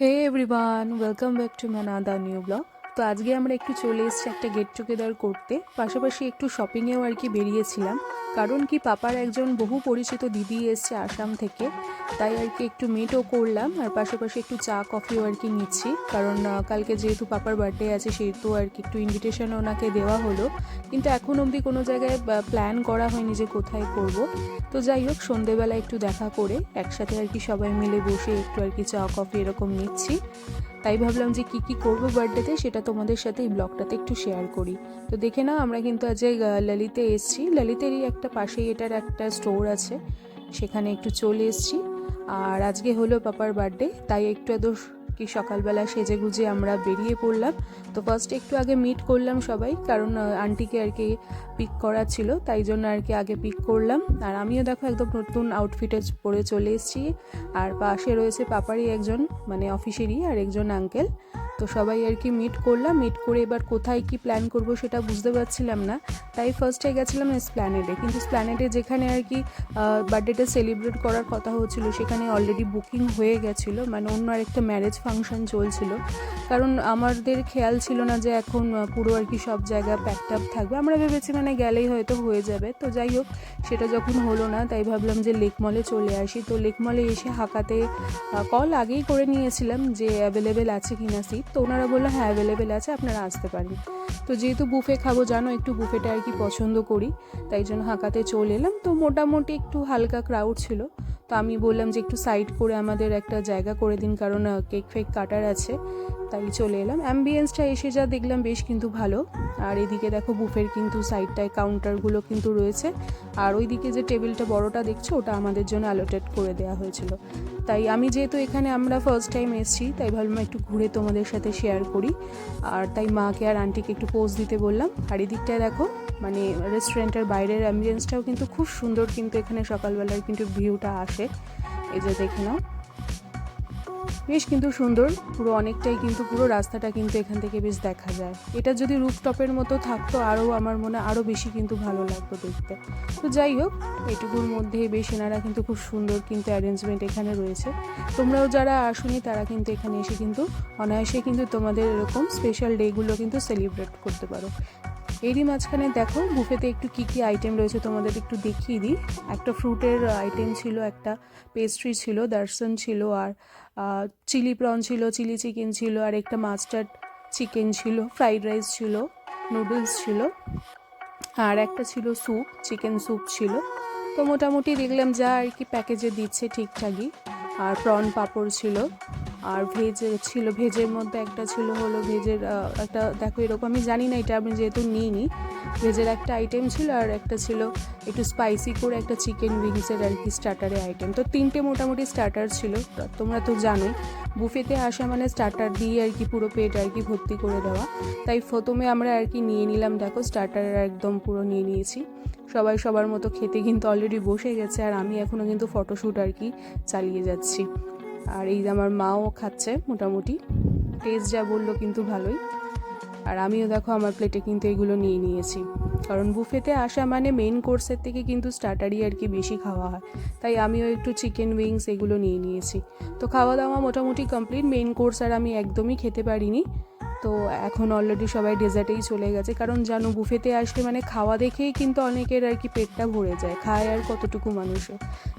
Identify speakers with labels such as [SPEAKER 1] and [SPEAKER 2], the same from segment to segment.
[SPEAKER 1] Hey everyone welcome back to ম্যানাদা new blog তো আজকে আমরা একটু চলে এসেছি একটা গেট টুগেদার করতে। পাশাপাশি একটু শপিংয়েও আর কি বেরিয়েছিলাম। কারণ কি পাপার একজন বহু পরিচিত দিদি এসছে আসাম থেকে, তাই আর কি একটু মিটও করলাম, আর পাশাপাশি একটু চা কফিও আর কি নিচ্ছি। কারণ কালকে যেহেতু পাপার বার্থডে আছে, সেহেতু আর কি একটু ইনভিটেশন ওনাকে দেওয়া হলো। কিন্তু এখন অবধি কোনো জায়গায় প্ল্যান করা হয়নি যে কোথায় করব। তো যাই হোক, সন্ধেবেলা একটু দেখা করে একসাথে আর কি সবাই মিলে বসে একটু আর কি চা কফি এরকম নিচ্ছি। তাই ভাবলাম যে কি কি করব বার্থডেতে সেটা তোমাদের সাথে এই ব্লগটাতে একটু শেয়ার করি। তো দেখে নাও, আমরা কিন্তু আজ ললিতে এসেছি। ললিতেরই একটা পাশেই এটার একটা স্টোর আছে, সেখানে একটু চলে এসেছি। আর আজকে হলো পাপার বার্থডে, তাই একটু এত কি সকালবেলা সেজে গুজে আমরা বেরিয়ে পড়লাম। তো ফার্স্ট একটু আগে মিট করলাম সবাই, কারণ আন্টিকে আর কি পিক করা ছিল, তাই জন্য আর কি আগে পিক করলাম। আর আমিও দেখো একদম নতুন আউটফিটে পরে চলে এসেছি। আর পাশে রয়েছে পাপারই একজন মানে অফিসেরই আর একজন আঙ্কেল তো সবাই আর কি মিট করলাম মিট করে এবার কোথায় কি প্ল্যান করব সেটা বুঝতে পারছিলাম না। তাই ফার্স্টে গেছিলাম স্প্ল্যানেডে কিন্তু স্প্ল্যানেডে যেখানে আর কি বার্থডেটা সেলিব্রেট করার কথা হচ্ছিল, সেখানে অলরেডি বুকিং হয়ে গেছিল। মানে অন্য আরেকটা ম্যারেজ ফাংশন চলছিল। কারণ আমাদের খেয়াল ছিল না যে এখন পুরো আর কি সব জায়গা প্যাকড আপ থাকবে। আমরা ভেবেছি মানে গেলেই হয়তো হয়ে যাবে। তো যাই হোক, সেটা যখন হলো না, তাই ভাবলাম যে লেক মলে চলে আসি। তো লেক মলে এসে হাঁকাতে কল আগেই করে নিয়েছিলাম যে অ্যাভেলেবেল আছে কি না সিট তো ওনারা বলল হ্যাঁ অ্যাভেলেবেল আছে, আপনারা আসতে পারেন। তো যেহেতু বুফে খাব, জানো, একটু বুফেটা আর কি পছন্দ করি, তাই জন্য হাঁকাতে চলে এলাম। তো মোটামুটি একটু হালকা ক্রাউড ছিল। তো আমি বললাম যে একটু সাইড করে আমাদের একটা জায়গা করে দিন, কারণ কেক ফেক কাটার আছে। তাই চলে এলাম। অ্যাম্বিয়েন্সটা এসে যা দেখলাম বেশ কিন্তু ভালো। আর এদিকে দেখো বুফের কিন্তু সাইডটায় কাউন্টারগুলো কিন্তু রয়েছে। আর ওইদিকে যে টেবিলটা বড়টা দেখছ, ওটা আমাদের জন্য অ্যালোটেড করে দেওয়া হয়েছিল। তাই আমি যেহেতু এখানে আমরা ফার্স্ট টাইম এসেছি, তাই ভাবলাম একটু ঘুরে তোমাদের সাথে শেয়ার করি। আর তাই মাকে আর আন্টিকে একটু পোজ দিতে বললাম। আর এদিকটায় দেখো মানে রেস্টুরেন্টের বাইরের অ্যাম্বিয়েন্সটাও কিন্তু খুব সুন্দর কিন্তু এখানে সকালবেলার কিন্তু ভিউটা আসে। এই যে দেখে নাও। বেশ কিন্তু সুন্দর, পুরো অনেকটাই কিন্তু পুরো রাস্তাটা কিন্তু এখান থেকে বেশ দেখা যায়। এটা যদি রুফটপের মতো থাকতো, আরও আমার মনে আরও বেশি কিন্তু ভালো লাগতো দেখতে। তো যাই হোক, এটুকুর মধ্যে বেশ এনারা কিন্তু খুব সুন্দর কিন্তু অ্যারেঞ্জমেন্ট এখানে রয়েছে। তোমরাও যারা আসুনি, তারা কিন্তু এখানে এসে কিন্তু অনায়াসে কিন্তু তোমাদের এরকম স্পেশাল ডেগুলো কিন্তু সেলিব্রেট করতে পারো। এরই মাঝখানে দেখো বুফেতে একটু কী কী আইটেম রয়েছে তোমাদের একটু দেখিয়ে দিই। একটা ফ্রুটের আইটেম ছিল, একটা পেস্ট্রি ছিল দর্শন ছিল, আর চিলি প্রন ছিল চিলি চিকেন ছিল, আর একটা মাস্টার্ড চিকেন ছিল ফ্রাইড রাইস ছিল নুডলস ছিল, আর একটা ছিল স্যুপ চিকেন স্যুপ ছিল। তো মোটামুটি দেখলাম যা আর কি প্যাকেজে দিচ্ছে ঠিকঠাকই। আর প্রন পাঁপড় ছিল। আর ভেজ ছিল ভেজের মধ্যে একটা ছিল হলো ভেজের একটা, দেখো এরকম আমি জানি না, এটা আমি যেহেতু নিইনি। ভেজের একটা আইটেম ছিল আর একটা ছিল একটু স্পাইসি করে একটা চিকেন উইংসের আর কি স্টার্টারের আইটেম তো তিনটে মোটামুটি স্টার্টার ছিল তোমরা তো জানোই। বুফেতে আসা মানে স্টার্টার দিয়ে আর কি পুরো পেট আর কি ভর্তি করে দেওয়া। তাই প্রথমে আমরা আর কি নিয়ে নিলাম, দেখো স্টার্টার একদম পুরো নিয়ে নিয়েছি। সবাই সবার মতো খেতে কিন্তু অলরেডি বসে গেছে আর আমি এখনও কিন্তু ফটোশ্যুট আর কি চালিয়ে যাচ্ছি। আর এই আমার মাও খাচ্ছে মোটামুটি। টেস্ট যা বলল কিন্তু ভালোই। আর আমিও দেখো আমার প্লেটে কিন্তু এগুলো নিয়ে নিয়েছি। কারণ বুফেতে আসা মানে মেন কোর্সের থেকে কিন্তু স্টার্টারই আর কি বেশি খাওয়া হয়। তাই আমিও একটু চিকেন উইংস এগুলো নিয়ে নিয়েছি। তো খাওয়া দাওয়া মোটামুটি কমপ্লিট মেন কোর্স আর আমি একদমই খেতে পারিনি। তো এখন অলরেডি সবাই ডেজার্টেই চলে গেছে। কারণ জানো বুফেতে আসলে মানে খাওয়া দেখেই কিন্তু অনেকের আর কি পেটটা ভরে যায়, খায় আর কতটুকু মানুষে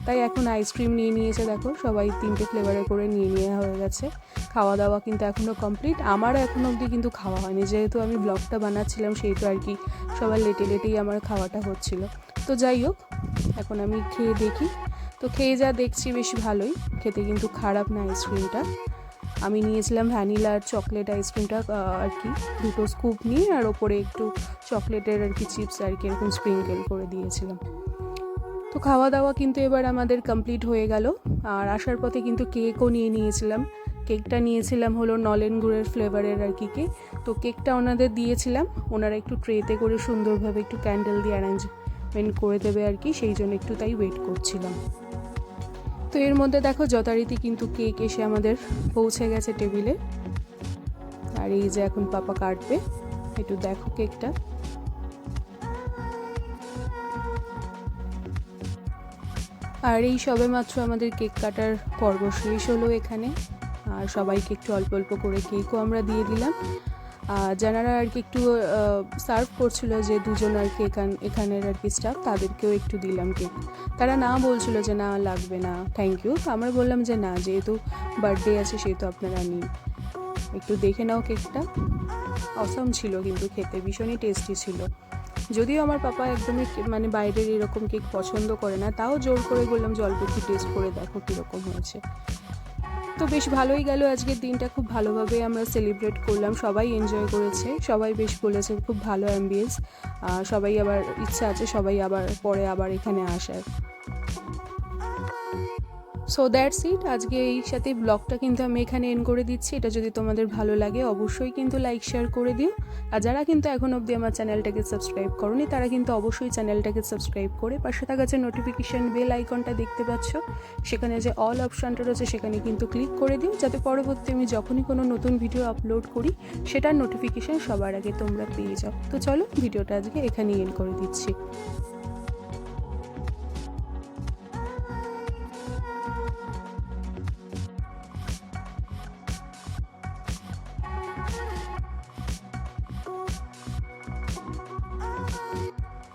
[SPEAKER 1] তাই এখন আইসক্রিম নিয়ে নিয়েছে দেখো, সবাই তিনটে ফ্লেভারে করে নিয়ে নেওয়া হয়ে গেছে। খাওয়া দাওয়া কিন্তু এখনও কমপ্লিট আমার এখনও অবধি কিন্তু খাওয়া হয়নি। যেহেতু আমি ব্লগটা বানাচ্ছিলাম সেই তো আর কি সবার লেটে লেটেই আমার খাওয়াটা হচ্ছিল। তো যাই হোক, এখন আমি খেয়ে দেখি। তো খেয়ে যা দেখছি বেশ ভালোই। খেতে কিন্তু খারাপ না আইসক্রিমটা আমি নিয়েছিলাম ভ্যানিলা আর চকলেট আইসক্রিমটা আর কি, দুটো স্কুপ নিয়ে, আর ওপরে একটু চকলেটের আর কি চিপস আর কি, এরকম স্প্রিঙ্কেল করে দিয়েছিলাম। তো খাওয়া দাওয়া কিন্তু এবার আমাদের কমপ্লিট হয়ে গেল। আর আসার পথে কিন্তু কেকও নিয়ে নিয়েছিলাম। কেকটা নিয়েছিলাম হলো নলেন গুড়ের ফ্লেভারের আর কি কেক তো কেকটা ওনাদের দিয়েছিলাম। ওনারা একটু ট্রেতে করে সুন্দরভাবে একটু ক্যান্ডেল দিয়ে অ্যারেঞ্জমেন্ট করে দেবে আর কি, সেই জন্য একটু তাই ওয়েট করছিলাম। তো এর মধ্যে দেখো যথারীতি কিন্তু কেক এসে আমাদের পৌঁছে গেছে টেবিলে। আর এই যে এখন পাপা কাটবে, একটু দেখো কেকটা। আর এই সবে মাত্র আমাদের কেক কাটার পর্ব শেষ হলো এখানে। আর সবাইকে একটু অল্প অল্প করে কেকও আমরা দিয়ে দিলাম। যারা আর কি একটু সার্ভ করছিল যে দুজন আর কি এখান, এখানের আর কি স্টাফ তাদেরকেও একটু দিলাম কেক তারা না বলছিল যে না, লাগবে না থ্যাংক ইউ আমরা বললাম যে না, যেহেতু বার্থডে আছে, সেহেতু আপনারা নিন। একটু দেখে নাও কেকটা অসম ছিল কিন্তু খেতে, ভীষণই টেস্টি ছিল। যদিও আমার পাপা একদমই মানে বাইরের এরকম কেক পছন্দ করে না, তাও জোর করে বললাম যে অল্প একটু টেস্ট করে দেখো কীরকম হয়েছে। তো বেশ ভালোই গেল আজকের দিনটা। খুব ভালোভাবে আমরা সেলিব্রেট করলাম। সবাই এনজয় করেছে। সবাই বেশ বলেছে খুব ভালো অ্যাম্বিয়েন্স সবাই আবার ইচ্ছা আছে সবাই আবার পরে আবার এখানে আসার। সো দ্যাটস ইট আজকে এই সাথে ব্লগটা কিন্তু আমি এখানে এন করে দিচ্ছি। এটা যদি তোমাদের ভালো লাগে, অবশ্যই কিন্তু লাইক শেয়ার করে দিও। আর যারা কিন্তু এখন অবধি আমার চ্যানেলটাকে সাবস্ক্রাইব করনি, তারা কিন্তু অবশ্যই চ্যানেলটাকে সাবস্ক্রাইব করে পাশে থাকা যে নোটিফিকেশান বেল আইকনটা দেখতে পাচ্ছ, সেখানে যে অল অপশানটা রয়েছে, সেখানে কিন্তু ক্লিক করে দিও। যাতে পরবর্তী আমি যখনই কোনো নতুন ভিডিও আপলোড করি, সেটার নোটিফিকেশান সবার আগে তোমরা পেয়ে যাও। তো চলো, ভিডিওটা আজকে এখানেই এন করে দিচ্ছি।